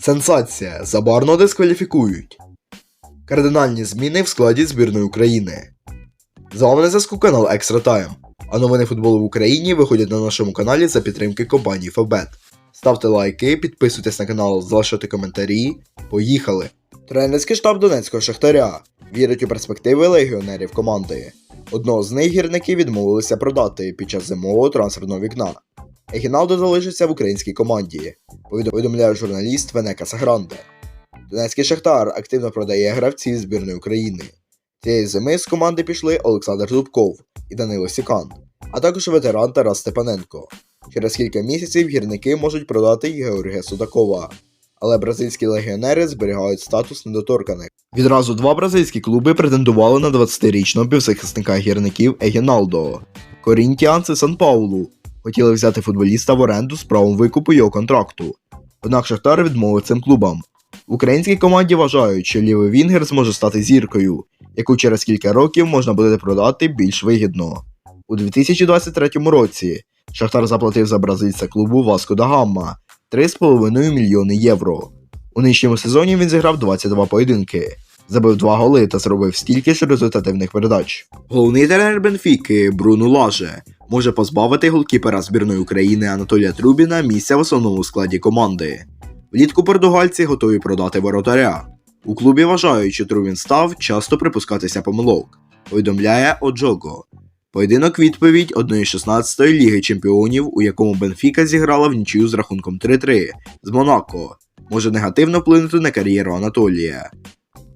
Сенсація. Забарно дискваліфікують. Кардинальні зміни в складі збірної України. З вами на зв'язку канал Екстра Тайм. А новини футболу в Україні виходять на нашому каналі за підтримки компанії Фабет. Ставте лайки, підписуйтесь на канал, залишайте коментарі. Поїхали! Тренерський штаб Донецького Шахтаря вірить у перспективи легіонерів команди. Одного з них гірники відмовилися продати під час зимового трансферного вікна. Егіналдо залишиться в українській команді, повідомляє журналіст Венека Сагранде. Донецький Шахтар активно продає гравців збірної України. Цієї зими з команди пішли Олександр Зубков і Данило Сікан, а також ветеран Тарас Степаненко. Через кілька місяців гірники можуть продати і Георгія Судакова. Але бразильські легіонери зберігають статус недоторканих. Відразу два бразильські клуби претендували на 20-річного півзахисника гірників Егіналдо. Корінтіанці Сан Паулу хотіли взяти футболіста в оренду з правом викупу його контракту. Однак Шахтар відмовив цим клубам. В українській команді вважають, що лівий Вінгер зможе стати зіркою, яку через кілька років можна буде продати більш вигідно. У 2023 році Шахтар заплатив за бразильця клубу Васко да Гамма 3,5 мільйони євро. У нинішньому сезоні він зіграв 22 поєдинки, забив 2 голи та зробив стільки ж результативних передач. Головний тренер Бенфіки Бруно Лаже може позбавити голкіпера збірної України Анатолія Трубіна місця в основному складі команди. Влітку португальці готові продати воротаря. У клубі вважають, що Трубін став часто припускатися помилок, повідомляє Оджого. Поєдинок відповідь 1-16 Ліги Чемпіонів, у якому Бенфіка зіграла в нічию з рахунком 3-3 з Монако, може негативно вплинути на кар'єру Анатолія.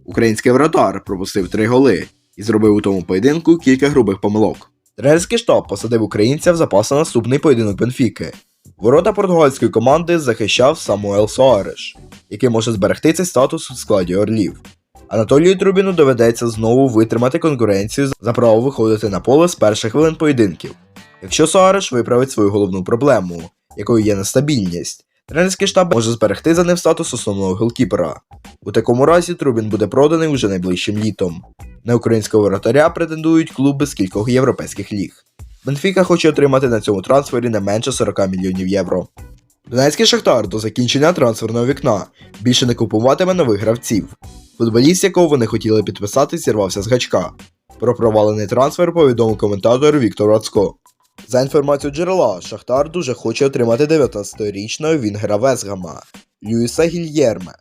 Український вратар пропустив 3 голи і зробив у тому поєдинку кілька грубих помилок. Тренерський штаб посадив українця в запас на наступний поєдинок Бенфіки. Ворота португальської команди захищав Самуел Соареш, який може зберегти цей статус у складі Орлів. Анатолію Трубіну доведеться знову витримати конкуренцію за право виходити на поле з перших хвилин поєдинків. Якщо Соареш виправить свою головну проблему, якою є нестабільність, тренерський штаб може зберегти за ним статус основного голкіпера. У такому разі Трубін буде проданий уже найближчим літом. На українського воротаря претендують клуби з кількох європейських ліг. Бенфіка хоче отримати на цьому трансфері не менше 40 мільйонів євро. Донецький Шахтар до закінчення трансферного вікна більше не купуватиме нових гравців. Футболіст, якого вони хотіли підписати, зірвався з гачка. Про провалений трансфер повідомив коментатор Віктор Рацко. За інформацією джерела, Шахтар дуже хоче отримати 19-річного Вінгера Весгама Люїса Гільєрме.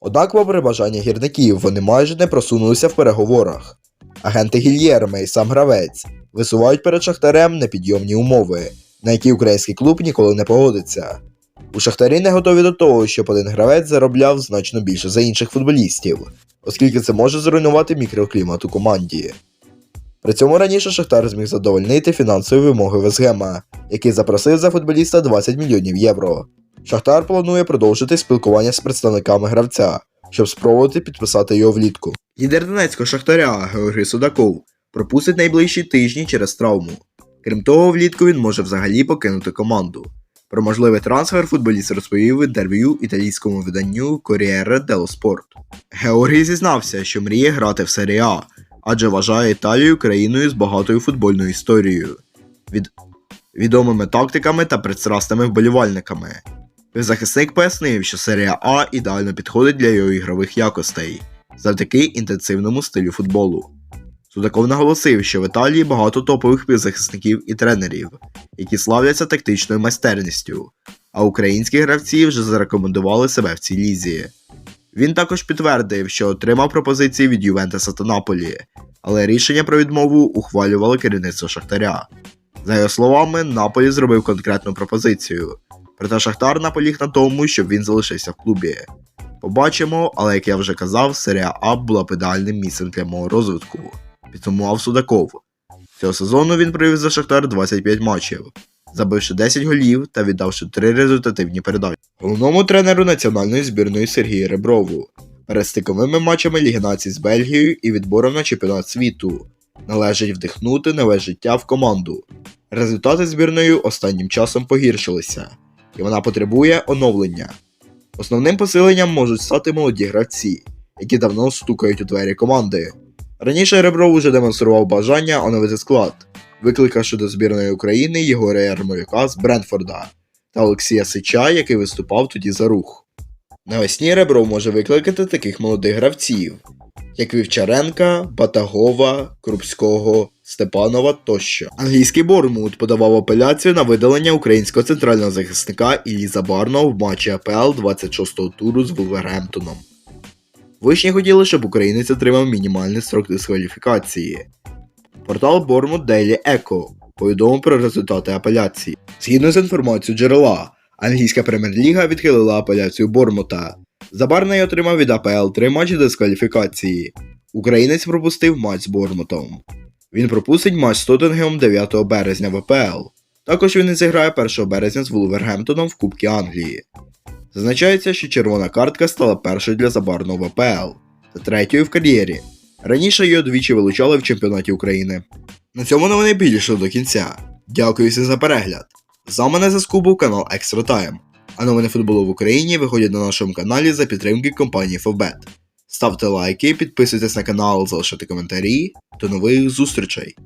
Однак, попри бажання гірників, вони майже не просунулися в переговорах. Агенти Гільєрме і сам гравець висувають перед Шахтарем непідйомні умови, на які український клуб ніколи не погодиться. У Шахтарі не готові до того, щоб один гравець заробляв значно більше за інших футболістів, оскільки це може зруйнувати мікроклімат у команді. При цьому раніше Шахтар зміг задовольнити фінансові вимоги Весгема, який запросив за футболіста 20 мільйонів євро. Шахтар планує продовжити спілкування з представниками гравця, щоб спробувати підписати його влітку. Лідер Донецького Шахтаря Георгій Судаков пропустить найближчі тижні через травму. Крім того, влітку він може взагалі покинути команду. Про можливий трансфер футболіст розповів в інтерв'ю італійському виданню Corriere dello Sport. Георгій зізнався, що мріє грати в серії А, адже вважає Італію країною з багатою футбольною історією, від... відомими тактиками та пристрасними вболівальниками. Півзахисник пояснив, що серія А ідеально підходить для його ігрових якостей завдяки інтенсивному стилю футболу. Судаков наголосив, що в Італії багато топових півзахисників і тренерів, які славляться тактичною майстерністю, а українські гравці вже зарекомендували себе в цій лізі. Він також підтвердив, що отримав пропозиції від Ювентуса та Наполі, але рішення про відмову ухвалювало керівництво Шахтаря. За його словами, Наполі зробив конкретну пропозицію, проте Шахтар наполіг на тому, щоб він залишився в клубі. Побачимо, але як я вже казав, серія А була б ідеальним місцем для мого розвитку, підсумував Судаков. Цього сезону він провів за Шахтар 25 матчів, забивши 10 голів та віддавши 3 результативні передачі. Головному тренеру національної збірної Сергію Реброву перед стиковими матчами Ліги Націй з Бельгією і відбором на чемпіонат світу належить вдихнути нове життя в команду. Результати збірної останнім часом погіршилися, і вона потребує оновлення. Основним посиленням можуть стати молоді гравці, які давно стукають у двері команди. Раніше Ребров уже демонстрував бажання оновити склад, викликавши до збірної України Єгора Ярмолюка з Брентфорда та Олексія Сича, який виступав тоді за рух. Навесні Ребров може викликати таких молодих гравців, як Вівчаренка, Батагова, Крупського, Степанова тощо. Англійський Бормут подавав апеляцію на видалення українського центрального захисника Іллі Забарного в матчі АПЛ 26-го туру з Вулвергемптоном. Вишні хотіли, щоб українець отримав мінімальний строк дискваліфікації. Портал Bournemouth Daily Echo повідомив про результати апеляції. Згідно з інформацією джерела, англійська прем'єр-ліга відхилила апеляцію Бормута. Забарний отримав від АПЛ три матчі дискваліфікації. Українець пропустив матч з Бормутом. Він пропустить матч з Тоттенгемом 9 березня в АПЛ. Також він не зіграє 1 березня з Вулвергемптоном в Кубці Англії. Зазначається, що червона картка стала першою для Забарного в АПЛ та третьою в кар'єрі. Раніше її двічі вилучали в чемпіонаті України. На цьому новини підійшли до кінця. Дякую всім за перегляд. З вами не заскубив канал Extra Time. А новини футболу в Україні виходять на нашому каналі за підтримки компанії Фобет. Ставте лайки, підписуйтесь на канал, залишайте коментарі. До нових зустрічей!